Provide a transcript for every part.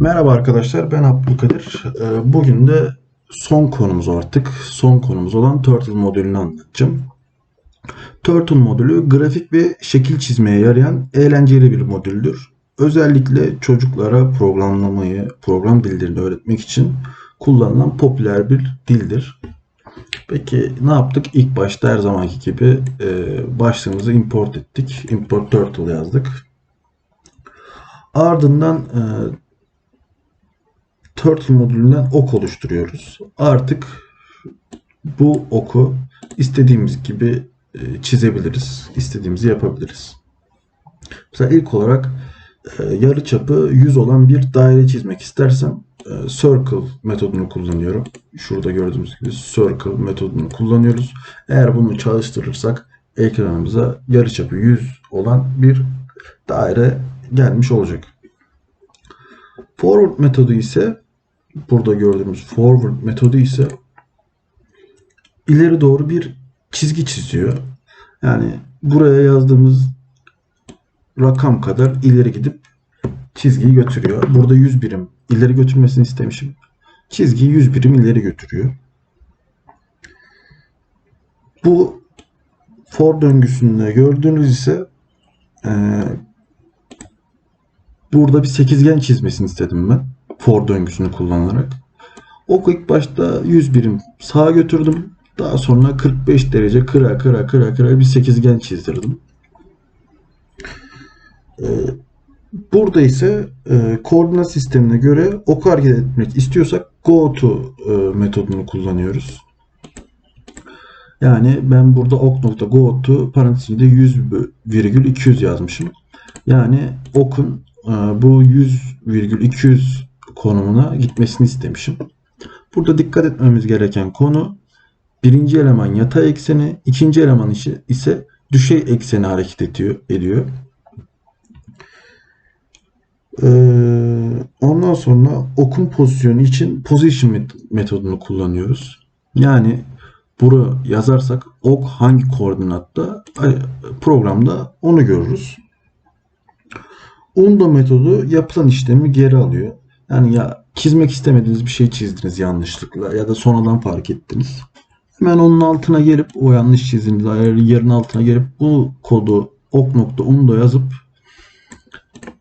Merhaba arkadaşlar ben Abdülkadir. Ee, Bugün de son konumuz artık. Son konumuz olan Turtle modülünü anlatacağım. Turtle modülü grafik ve şekil çizmeye yarayan eğlenceli bir modüldür. Özellikle çocuklara programlamayı, program dillerini öğretmek için kullanılan popüler bir dildir. Peki ne yaptık? İlk başta her zamanki gibi e, başlığımızı import ettik. Import Turtle yazdık. Ardından e, Turtle modülünden ok oluşturuyoruz. Artık bu oku istediğimiz gibi e, çizebiliriz. İstediğimizi yapabiliriz. Mesela ilk olarak e, yarı çapı 100 olan bir daire çizmek istersem e, circle metodunu kullanıyorum. Şurada gördüğümüz gibi circle metodunu kullanıyoruz. Eğer bunu çalıştırırsak ekranımıza yarı çapı 100 olan bir daire gelmiş olacak. Forward metodu ise burada gördüğümüz forward metodu ise ileri doğru bir çizgi çiziyor. Yani buraya yazdığımız rakam kadar ileri gidip çizgiyi götürüyor. Burada 100 birim ileri götürmesini istemişim. Çizgiyi 100 birim ileri götürüyor. Bu for döngüsünde gördüğünüz ise eee burada bir sekizgen çizmesini istedim ben. For döngüsünü kullanarak. Oku ilk başta 100 birim sağa götürdüm. Daha sonra 45 derece kıra kıra kıra kıra bir sekizgen çizdirdim. Ee, Burada ise e, koordinat sistemine göre oku hareket etmek istiyorsak go to e, metodunu kullanıyoruz. Yani ben burada ok nokta go to parantezinde 100 virgül 200 yazmışım. Yani okun e, bu 100 virgül 200 konumuna gitmesini istemişim. Burada dikkat etmemiz gereken konu birinci eleman yatay ekseni, ikinci eleman ise düşey ekseni hareket ediyor. ediyor. Ee, ondan sonra okun pozisyonu için position met- metodunu kullanıyoruz. Yani bunu yazarsak ok hangi koordinatta programda onu görürüz. Undo metodu yapılan işlemi geri alıyor. Yani ya çizmek istemediğiniz bir şey çizdiniz yanlışlıkla ya da sonradan fark ettiniz. Hemen onun altına gelip o yanlış çizdiğiniz yerin altına gelip bu kodu ok.undo yazıp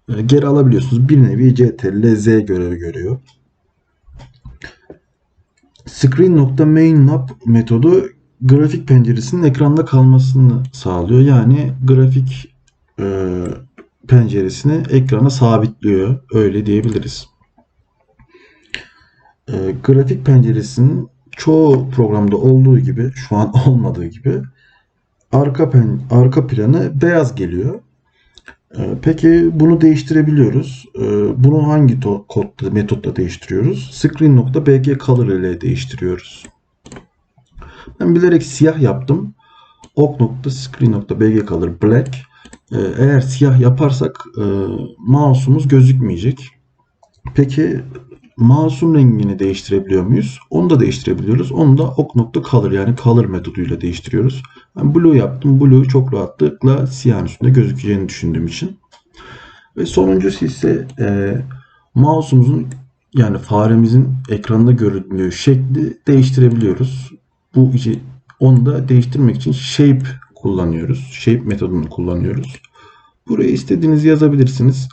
e, geri alabiliyorsunuz. Bir nevi CTRL Z görevi görüyor. Screen.mainMap metodu grafik penceresinin ekranda kalmasını sağlıyor. Yani grafik e, penceresini ekrana sabitliyor. Öyle diyebiliriz. E, grafik penceresinin çoğu programda olduğu gibi, şu an olmadığı gibi arka pen, arka planı beyaz geliyor. Ee, Peki bunu değiştirebiliyoruz. Ee, Bunu hangi to- kodda, metotla değiştiriyoruz? Screen.bg color ile değiştiriyoruz. Ben bilerek siyah yaptım. ok.screen.bg color black. Eğer siyah yaparsak e, mouse'umuz gözükmeyecek. Peki mouse'un rengini değiştirebiliyor muyuz? Onu da değiştirebiliyoruz. Onu da ok.color yani color metoduyla değiştiriyoruz. Ben blue yaptım. Blue çok rahatlıkla siyahın üstünde gözükeceğini düşündüğüm için. Ve sonuncusu ise e, mouse'umuzun yani faremizin ekranda göründüğü şekli değiştirebiliyoruz. Bu işi onu da değiştirmek için shape kullanıyoruz. Shape metodunu kullanıyoruz. Buraya istediğinizi yazabilirsiniz.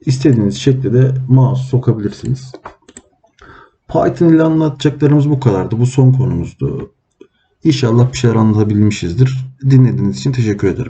İstediğiniz şekilde de mouse sokabilirsiniz. Python ile anlatacaklarımız bu kadardı. Bu son konumuzdu. İnşallah bir şeyler anlatabilmişizdir. Dinlediğiniz için teşekkür ederim.